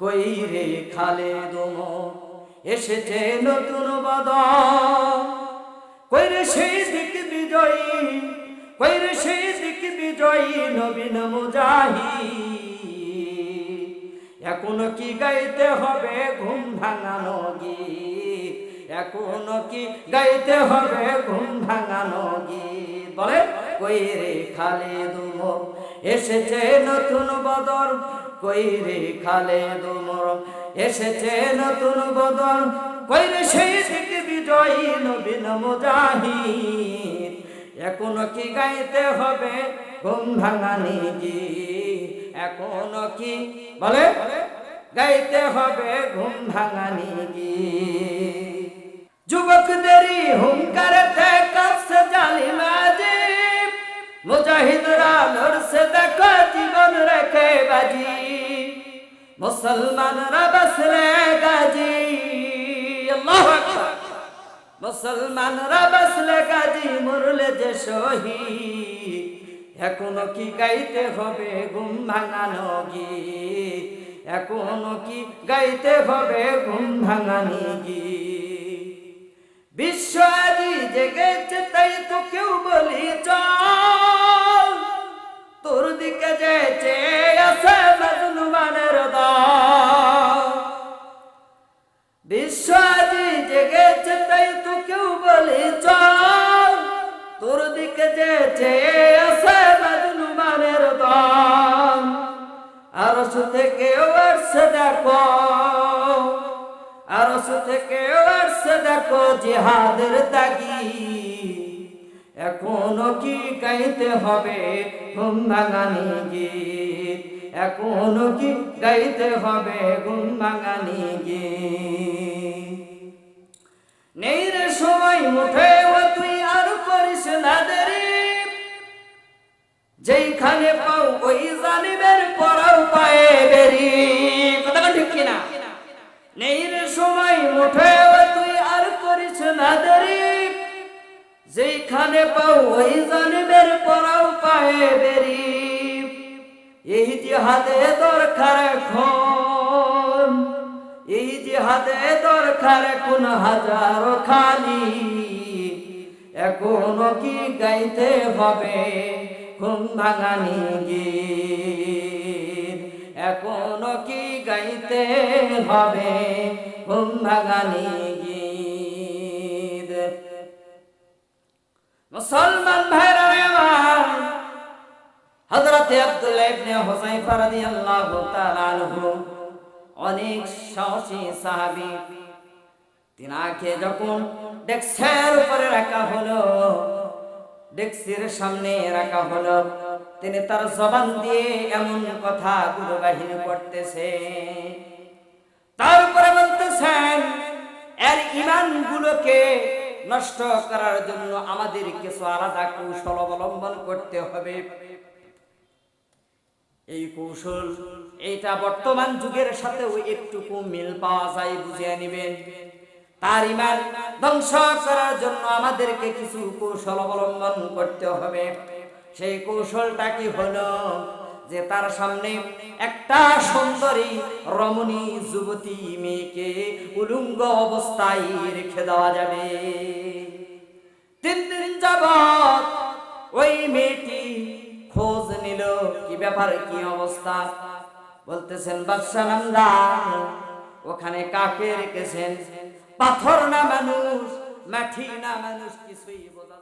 কই রে খালে দম এসেছে নতুন বদল। কই রে সেই দিক বিজয়ী? কই রে সেই দিক বিজয়ী নবীন মুজাহি? এখনও কি গাইতে হবে ঘুম ভাঙানো গীত? এখনও কি গাইতে হবে ঘুম ভাঙানো গীত? বলে, কই রে খালে দুমর এসেছে নতুন বদল। কই রে খালে দুমর এসেছে নতুন বদল। কই রে সেই দিক বিজয়ী নবীন মুজাহিদ, এখনও কি গাইতে হবে ঘুম ভাঙানি গীত এখনও কি বলে? গাইতে হবে ঘুম ভাঙানি গীত যুবকদেরই হুঙ্কারেতে কাছে জালি মাজি মুজাহিদরা লড়ছে দেখো জীবন রেখে বাজি। মুসলমানরা বসলে গাজি, আল্লাহু আকবার। মুসলমানরা বসলে গাজি, মরলে যে শহীদ। এখনও কি গাইতে হবে ঘুম ভাঙানো গীত? এখনও কি গাইতে হবে ঘুম ভাঙানি গীত? বিশ্ব আজি জেগেছে, তাই তো কেউ বলি চল। বিশ্ব জেগেছে তাই তো কেউ বলি, চল। তোর দিকে যে চেয়ে আছে মজনুমানের দল আর থেকে আসছে দেখো আর থেকে আসছে দেখো জিহাদের তাগি এখনও কি গাইতে হবে ঘুম ভাঙানি গীত? এখনও কি গাইতে হবে ঘুম বাঙালি গে নেই রে সময়, মুঠে ও তুই আর করিস না দেরি। যেইখানে পাও ওই জানিবের পরাও পায়ে বেরি। কথা ঠিক কিনা? নেই রে সময়, মুঠে ও তুই আর করিস না দেরি। যেইখানে পাও ওই জানিবের পরাও পায়ে বেরি। এই জিহাদে দরকার এখন এই জিহাদে দরকার কোন হাজারো খালি। এখনও কি গাইতে হবে ঘুম ভাঙানি গীত এখনও কি গাইতে হবে ঘুম ভাঙানি গীত মুসলমান ভাইরা রাদিয়াল্লাহু তাআলা আনহু অনেক সাহসী সাহাবী। তিনাকে যখন ডেস্কের উপরে রাখা হলো ডেস্কের সামনে রাখা হলো, তিনি তার জবান দিয়ে এমন কথা গুলো বাহিনী করতেছে তারপরে বলতেছেন, এর ইমান গুলোকে নষ্ট করার জন্য আমাদের কিছু আলাদা কৌশল অবলম্বন করতে হবে। এই কৌশল, এইটা বর্তমান যুগের সাথেও একটুকু মিল পাওয়া যায়, বুঝিয়ে নেবেন। তার ইমান ধ্বংস করার জন্য আমাদেরকে কিছু কৌশল অবলম্বন করতে হবে। সেই কৌশলটা কি হলো যে তার সামনে একটা সুন্দরী রমণী যুবতী মেয়েকে উলুঙ্গ অবস্থায় রেখে দেওয়া যাবে। তিন দিন যাবত ওই মেয়েটি ব্যাপার কি অবস্থা বলতেছেন, বাদশা ওখানে কাকে রেখেছেন পাথর না মানুষ মাঠি না মানুষ, কিছুই বোঝা।